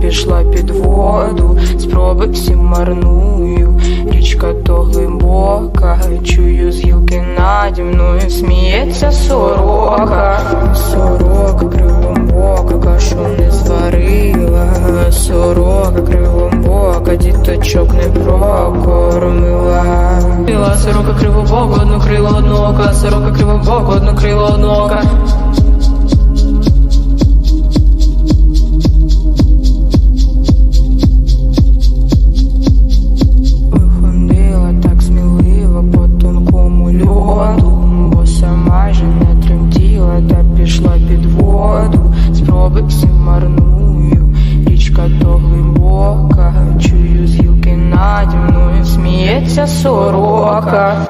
пішла під воду, спроби всі марную, річка то глибока, чую з гілки наді мною сміється сорока, сорока кривомбока, кашу не зварила, сорока кривомбока, діточок не прокормила. Сорока кривобока, одно крило одного, сорока кривобока, одно крило одного. бабиці марную, річка то глибока, чую з гілки наді мною сміється сорока.